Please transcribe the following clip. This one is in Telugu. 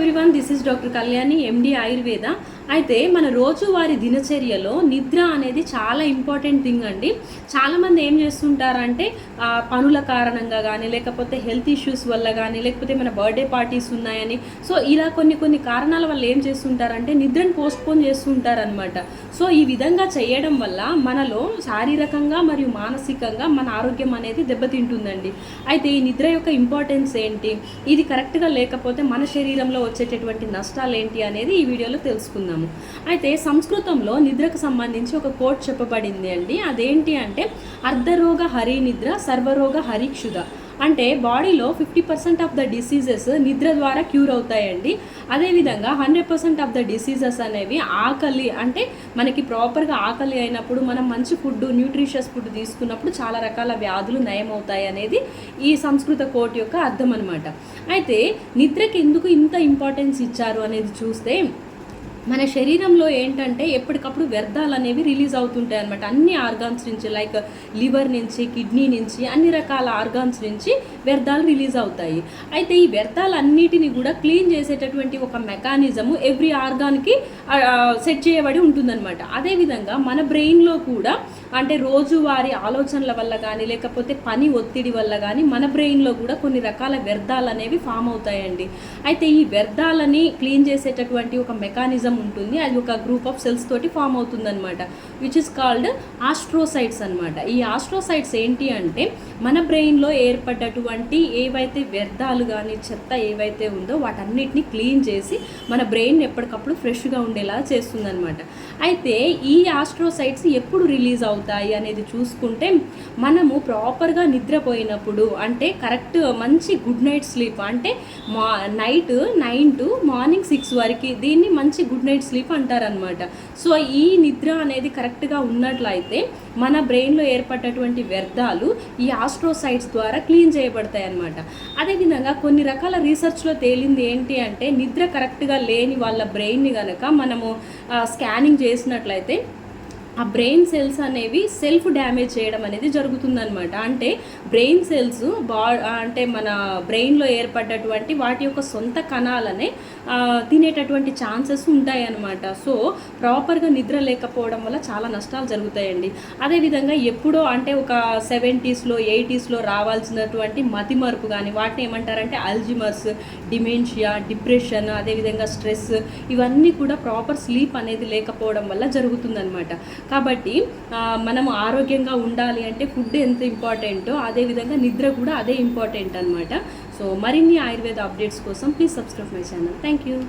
Everyone this is doctor Kalyani MD Ayurveda అయితే మన రోజువారి దినచర్యలో నిద్ర అనేది చాలా ఇంపార్టెంట్ థింగ్ అండి. చాలామంది ఏం చేస్తుంటారంటే పనుల కారణంగా కానీ లేకపోతే హెల్త్ ఇష్యూస్ వల్ల కానీ లేకపోతే మన బర్త్డే పార్టీస్ ఉన్నాయని సో ఇలా కొన్ని కొన్ని కారణాల వల్ల ఏం చేస్తుంటారంటే నిద్రను పోస్ట్పోన్ చేస్తుంటారనమాట సో ఈ విధంగా చేయడం వల్ల మనలో శారీరకంగా మరియు మానసికంగా మన ఆరోగ్యం అనేది దెబ్బతింటుందండి. అయితే ఈ నిద్ర యొక్క ఇంపార్టెన్స్ ఏంటి? ఇది కరెక్ట్గా లేకపోతే మన శరీరంలో వచ్చేటటువంటి నష్టాలు ఏంటి అనేది ఈ వీడియోలో తెలుసుకుందాము అయితే సంస్కృతంలో నిద్రకు సంబంధించి ఒక కోట్ చెప్పబడింది అండి. అదేంటి అంటే అర్ధరోగ హరి నిద్ర సర్వరోగ హరిక్షుద అంటే బాడీలో fifty percent of the diseases నిద్ర ద్వారా క్యూర్ అవుతాయండి. అదేవిధంగా hundred percent of the diseases అనేవి ఆకలి అంటే మనకి ప్రాపర్గా ఆకలి అయినప్పుడు మనం మంచి ఫుడ్ న్యూట్రిషియస్ ఫుడ్ తీసుకున్నప్పుడు చాలా రకాల వ్యాధులు నయమవుతాయి అనేది ఈ సంస్కృత కోట్ యొక్క అర్థం అనమాట అయితే నిద్రకి ఎందుకు ఇంత ఇంపార్టెన్స్ ఇచ్చారు అనేది చూస్తే మన శరీరంలో ఏంటంటే ఎప్పటికప్పుడు వ్యర్థాలు అనేవి రిలీజ్ అవుతుంటాయి అనమాట అన్ని ఆర్గాన్స్ నుంచి లైక్ లివర్ నుంచి కిడ్నీ నుంచి అన్ని రకాల ఆర్గాన్స్ నుంచి వ్యర్థాలు రిలీజ్ అవుతాయి. అయితే ఈ వ్యర్థాలన్నిటిని కూడా క్లీన్ చేసేటటువంటి ఒక మెకానిజము ఎవ్రీ ఆర్గాన్కి సెట్ చేయబడి ఉంటుందన్నమాట. అదేవిధంగా మన బ్రెయిన్లో కూడా అంటే రోజువారీ ఆలోచనల వల్ల కానీ లేకపోతే పని ఒత్తిడి వల్ల కానీ మన బ్రెయిన్లో కూడా కొన్ని రకాల వ్యర్థాలు అనేవి ఫామ్ అవుతాయండి. అయితే ఈ వ్యర్థాలని క్లీన్ చేసేటటువంటి ఒక మెకానిజం ఉంటుంది. అది ఒక గ్రూప్ ఆఫ్ సెల్స్ తోటి ఫామ్ అవుతుందన్నమాట. విచ్ ఇస్ కాల్డ్ ఆస్ట్రోసైట్స్ అన్నమాట. ఈ ఆస్ట్రోసైట్స్ ఏంటి అంటే మన బ్రెయిన్లో ఏర్పడ్డటువంటి ఏవైతే వ్యర్థాలు కానీ చెత్త ఏవైతే ఉందో వాటన్నిటిని క్లీన్ చేసి మన బ్రెయిన్ ఎప్పటికప్పుడు ఫ్రెష్గా ఉండేలా చేస్తుందన్నమాట. అయితే ఈ ఆస్ట్రోసైట్స్ ఎప్పుడు రిలీజ్ అవుతాయి అనేది చూసుకుంటే మనము ప్రాపర్గా నిద్రపోయినప్పుడు అంటే కరెక్ట్ మంచి గుడ్ నైట్ స్లీప్ అంటే మా night nine to morning six వరకు దీన్ని మంచి గుడ్ నైట్ స్లీప్ అంటారనమాట సో ఈ నిద్ర అనేది కరెక్ట్గా ఉన్నట్లయితే మన బ్రెయిన్లో ఏర్పడ్డటువంటి వ్యర్థాలు ఈ ఆస్ట్రోసైట్స్ ద్వారా క్లీన్ చేయబడతాయి అన్నమాట అదేవిధంగా కొన్ని రకాల రీసెర్చ్లో తేలింది ఏంటి అంటే నిద్ర కరెక్ట్గా లేని వాళ్ళ బ్రెయిన్ని కనుక మనము స్కానింగ్ చేసినట్లయితే ఆ బ్రెయిన్ సెల్స్ అనేవి సెల్ఫ్ డ్యామేజ్ చేయడం అనేది జరుగుతుందనమాట అంటే బ్రెయిన్ సెల్స్ బా అంటే మన బ్రెయిన్లో ఏర్పడ్డటువంటి వాటి యొక్క సొంత కణాలనే తినేటటువంటి ఛాన్సెస్ ఉంటాయన్నమాట. సో ప్రాపర్గా నిద్ర లేకపోవడం వల్ల చాలా నష్టాలు జరుగుతాయండి. అదేవిధంగా ఎప్పుడో అంటే ఒక సెవెంటీస్లో ఎయిటీస్లో రావాల్సినటువంటి మతిమరుపు కానీ వాటిని ఏమంటారంటే అల్జిమర్స్ డిమెన్షియా డిప్రెషన్ అదేవిధంగా స్ట్రెస్ ఇవన్నీ కూడా ప్రాపర్ స్లీప్ అనేది లేకపోవడం వల్ల జరుగుతుందనమాట కాబట్టి మనం ఆరోగ్యంగా ఉండాలి అంటే ఫుడ్ ఎంత ఇంపార్టెంటో అదేవిధంగా నిద్ర కూడా అదే ఇంపార్టెంట్ అనమాట సో మరిన్ని ఆయుర్వేద అప్డేట్స్ కోసం please subscribe my channel thank you